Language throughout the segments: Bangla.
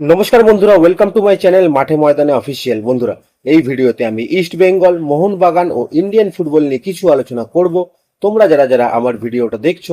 নমস্কার বন্ধুরা ওয়েলকাম টু মাই চ্যানেল মাঠে ময়দানে অফিসিয়াল বন্ধুরা, এই ভিডিওতে আমি ইস্ট বেঙ্গল মোহনবাগান ও ইন্ডিয়ান ফুটবল নিয়ে কিছু আলোচনা করব। তোমরা যারা যারা আমার ভিডিওটা দেখছ,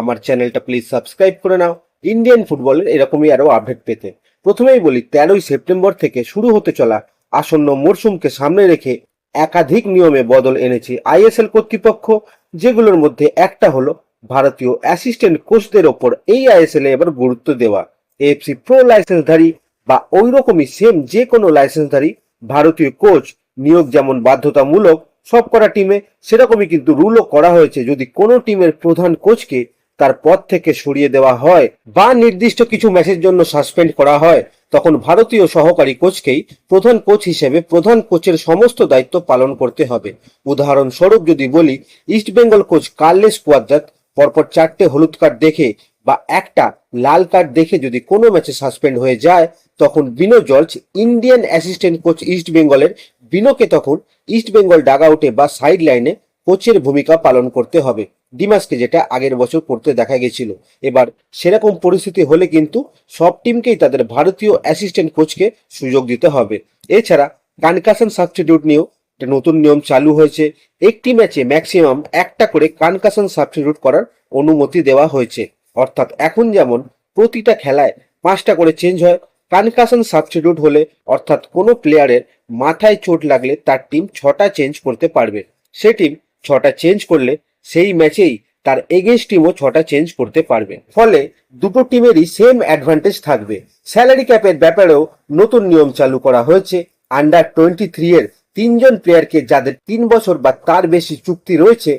আমার চ্যানেলটা প্লিজ সাবস্ক্রাইব করে নাও। ইন্ডিয়ান ফুটবলের এরকমই আরও আপডেট পেতে। প্রথমেই বলি, তেরোই সেপ্টেম্বর থেকে শুরু হতে চলা আসন্ন মরশুমকে সামনে রেখে একাধিক নিয়মে বদল এনেছে আইএসএল কর্তৃপক্ষ, যেগুলোর মধ্যে একটা হলো ভারতীয় অ্যাসিস্ট্যান্ট কোচদের ওপর এই আইএসএল এবার গুরুত্ব দেওয়া। এফসি প্রো লাইসেন্সধারী বা ওই রকমই সেম যে কোনো লাইসেন্সধারী ভারতীয় কোচ নিয়োগ যেমন বাধ্যতামূলক সব করা টিমে সেরকমই কিন্তু রুলও করা হয়েছে। যদি কোনো টিমের প্রধান কোচকে তার পদ থেকে সরিয়ে দেওয়া হয় বা নির্দিষ্ট কিছু ম্যাচের জন্য সাসপেন্ড করা হয়, তখন ভারতীয় সহকারী কোচকেই প্রধান কোচ হিসেবে প্রধান কোচের সমস্ত দায়িত্ব পালন করতে হবে। উদাহরণস্বরূপ যদি বলি East Bengal coach Carles Cuadrat পরপর চারটে হলুদ কার্ড দেখে বা একটা লাল কার্ড দেখে যদি কোনো ম্যাচে সাসপেন্ড হয়ে যায়, তখন Bino George Indian assistant coach East বেঙ্গলের বিনোকে তখন ইস্ট বেঙ্গল ডাগ আউটে বা সাইড লাইনে কোচের ভূমিকা পালন করতে হবে। ডিমাসকে যেটা আগের বছর করতে দেখা গেছিল। এবার সেরকম পরিস্থিতি হলে কিন্তু সব টিমকেই তাদের ভারতীয় অ্যাসিস্ট্যান্ট কোচকে সুযোগ দিতে হবে। এছাড়া কনকাশন সাবস্টিটিউট নিয়েও একটা নতুন নিয়ম চালু হয়েছে। একটি ম্যাচে ম্যাক্সিমাম একটা করে কনকাশন সাবস্টিটিউট করার অনুমতি দেওয়া হয়েছে। অর্থাৎ এখন যেমন প্রতিটা খেলায় পাঁচটা করে চেঞ্জ হয় কানকাশন সাবস্টিটিউট হলে অর্থাৎ কোনো প্লেয়ারের মাথায় চোট লাগলে তার টিম ছটা চেঞ্জ করতে পারবে। সে টিম ছটা চেঞ্জ করলে সেই ম্যাচেই তার এগেনস্ট টিমও ছটা চেঞ্জ করতে পারবে। ফলে দুটো টিমেরই সেম অ্যাডভান্টেজ থাকবে। স্যালারি ক্যাপের ব্যাপারেও নতুন নিয়ম চালু করা হয়েছে। আন্ডার টোয়েন্টি থ্রি এর তিনজন প্লেয়ারকে যাদের তিন বছর বা তার বেশি চুক্তি রয়েছে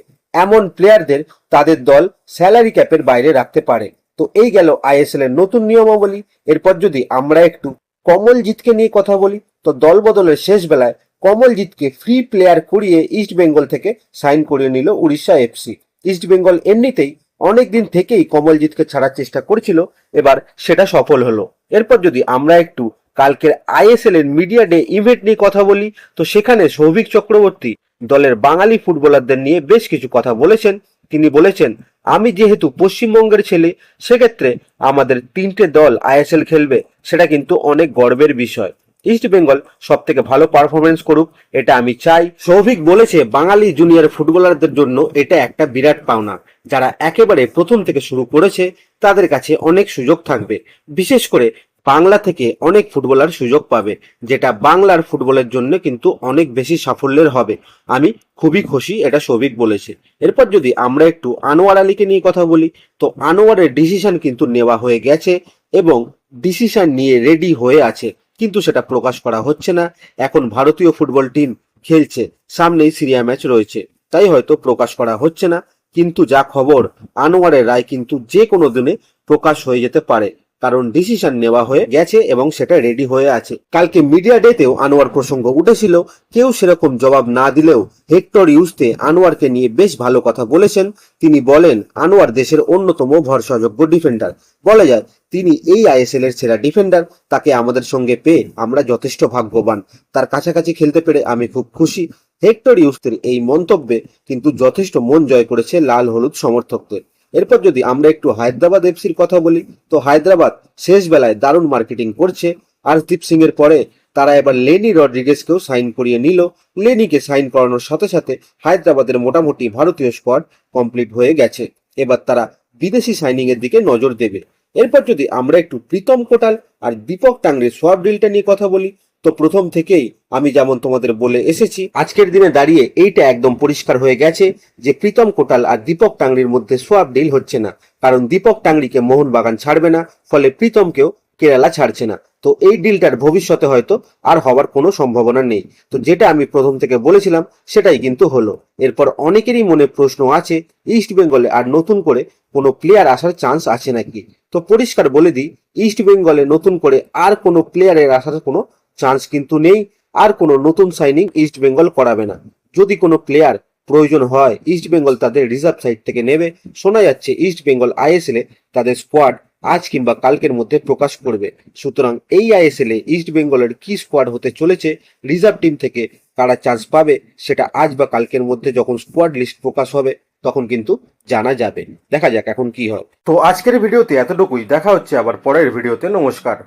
এমন প্লেয়ারদের তাদের দল স্যালারি ক্যাপের বাইরে রাখতে পারে। তো এই গেল আইএসএল এর নতুন নিয়মাবলী। এরপর যদি আমরা একটু কমলজিৎকে নিয়ে কথা বলি, তো দল বদলের শেষ বেলায় কমলজিৎকে ফ্রি প্লেয়ার করিয়ে ইস্ট বেঙ্গল থেকে সাইন করিয়ে নিল উড়িষ্যা এফসি ইস্ট বেঙ্গল এমনিতেই অনেক দিন থেকেই কমলজিৎকে ছাড়ার চেষ্টা করেছিল, এবার সেটা সফল হলো। এরপর যদি আমরা একটু কালকের আইএসএল এর মিডিয়া ডে ইভেন্ট নিয়ে কথা বলি, তো সেখানে সৌভিক চক্রবর্তী দলের বাঙালি ফুটবলারদের নিয়ে বেশ কিছু কথা বলেছেন। তিনি বলেছেন, আমি যেহেতু পশ্চিমবঙ্গের ছেলে, সেক্ষেত্রে আমাদের তিনটে দল আইএসএল খেলবে, সেটা কিন্তু অনেক গর্বের বিষয়। ইস্ট বেঙ্গল সব থেকে ভালো পারফরমেন্স করুক, এটা আমি চাই। সৌভিক বলেছে, বাঙালি জুনিয়র ফুটবলারদের জন্য এটা একটা বিরাট পাওনা। যারা একেবারে প্রথম থেকে শুরু করেছে, তাদের কাছে অনেক সুযোগ থাকবে। বিশেষ করে বাংলা থেকে অনেক ফুটবলার সুযোগ পাবে, যেটা বাংলার ফুটবলের জন্য কিন্তু অনেক বেশি সাফল্যের হবে। আমি খুবই খুশি, এটা সৌভিক বলেছে। এরপর যদি আমরা একটু আনোয়ার আলীকে নিয়ে কথা বলি, তো আনোয়ারের ডিসিশন কিন্তু নেওয়া হয়ে গেছে এবং ডিসিশন নিয়ে রেডি হয়ে আছে, কিন্তু সেটা প্রকাশ করা হচ্ছে না। এখন ভারতীয় ফুটবল টিম খেলছে, সামনেই সিরিয়া ম্যাচ রয়েছে, তাই হয়তো প্রকাশ করা হচ্ছে না। কিন্তু যা খবর, আনোয়ারের রায় কিন্তু যে কোনো দিনে প্রকাশ হয়ে যেতে পারে। কারণ ডিসিশন নেওয়া হয়ে গেছে এবং সেটা রেডি হয়ে আছে। কালকে মিডিয়া ডেতেও আনোয়ার প্রসঙ্গ উঠেছিল। কেউ সেরকম জবাব না দিলেও হেক্টর ইউজতে আনোয়ারকে নিয়ে বেশ ভালো কথা বলেছেন। তিনি বলেন, আনোয়ার দেশের অন্যতম ভরসাযোগ্য ডিফেন্ডার বলা যায়, তিনি এই আইএসএল এর সেরা ডিফেন্ডার তাকে আমাদের সঙ্গে পেয়ে আমরা যথেষ্ট ভাগ্যবান। তার কাছাকাছি খেলতে পেরে আমি খুব খুশি। হেক্টর ইউস্তের এই মন্তব্যে কিন্তু যথেষ্ট মন জয় করেছে লাল হলুদ সমর্থকদের। এরপর যদি আমরা একটু হায়দ্রাবাদ এফসির কথা বলি, তো হায়দ্রাবাদ শেষ বেলায় দারুণ মার্কেটিং করছে। আরদীপ সিং এর পরে তারা এবার লেনি রড্রিগেসকেও সাইন করিয়ে নিল। লেনিকে সাইন করানোর সাথে সাথে হায়দ্রাবাদের মোটামুটি ভারতীয় স্কোয়াড কমপ্লিট হয়ে গেছে। এবার তারা বিদেশি সাইনিং এর দিকে নজর দেবে। এরপর যদি আমরা একটু প্রীতম কোটাল আর দীপক টাংরের সোয়াব ডিলটা নিয়ে কথা বলি তো প্রথম থেকেই আমি যেমন তোমাদের বলে এসেছি, আজকের দিনে দাঁড়িয়ে এইটা একদম পরিষ্কার হয়ে গেছে যে প্রীতম কোটাল আর দীপক টাংরির মধ্যে সোয়াব ডিল হচ্ছে না। কারণ দীপক টাংরিকে মোহনবাগান ছাড়বে না, ফলে প্রীতমকেও কেরালা ছাড়ছে না। তো এই ডিলটার ভবিষ্যতে হয়তো আর হওয়ার কোনো সম্ভাবনা নেই। তো যেটা আমি প্রথম থেকে বলেছিলাম, সেটাই কিন্তু হলো। এরপর অনেকেরই মনে প্রশ্ন আছে, ইস্ট বেঙ্গলে আর নতুন করে কোনো প্লেয়ার আসার চান্স আছে নাকি? তো পরিষ্কার বলে দিই, ইস্ট বেঙ্গলে নতুন করে আর কোনো প্লেয়ারের আসার কোনো চান্স কিন্তু নেই, আর কোনো নতুন সাইনিং ইস্ট বেঙ্গল করাবে না। যদি কোনো প্লেয়ার প্রয়োজন হয় ইস্ট বেঙ্গল তাদের রিজার্ভ সাইড থেকে নেবে। শোনা যাচ্ছে ইস্ট বেঙ্গল আইএসএল এ তাদের স্কোয়াড আজ কিংবা কালকের মধ্যে প্রকাশ করবে। সুতরাং এই আইএসএল এ ইস্ট বেঙ্গলের কি স্কোয়াড হতে চলেছে রিজার্ভ টিম থেকে কারা চান্স পাবে, সেটা আজ বা কালকের মধ্যে যখন স্কোয়াড লিস্ট প্রকাশ হবে, তখন কিন্তু জানা যাবে। দেখা যাক এখন কি হয়। তো আজকের ভিডিওতে এতটুকুই। দেখা হচ্ছে আবার পরের ভিডিওতে। নমস্কার।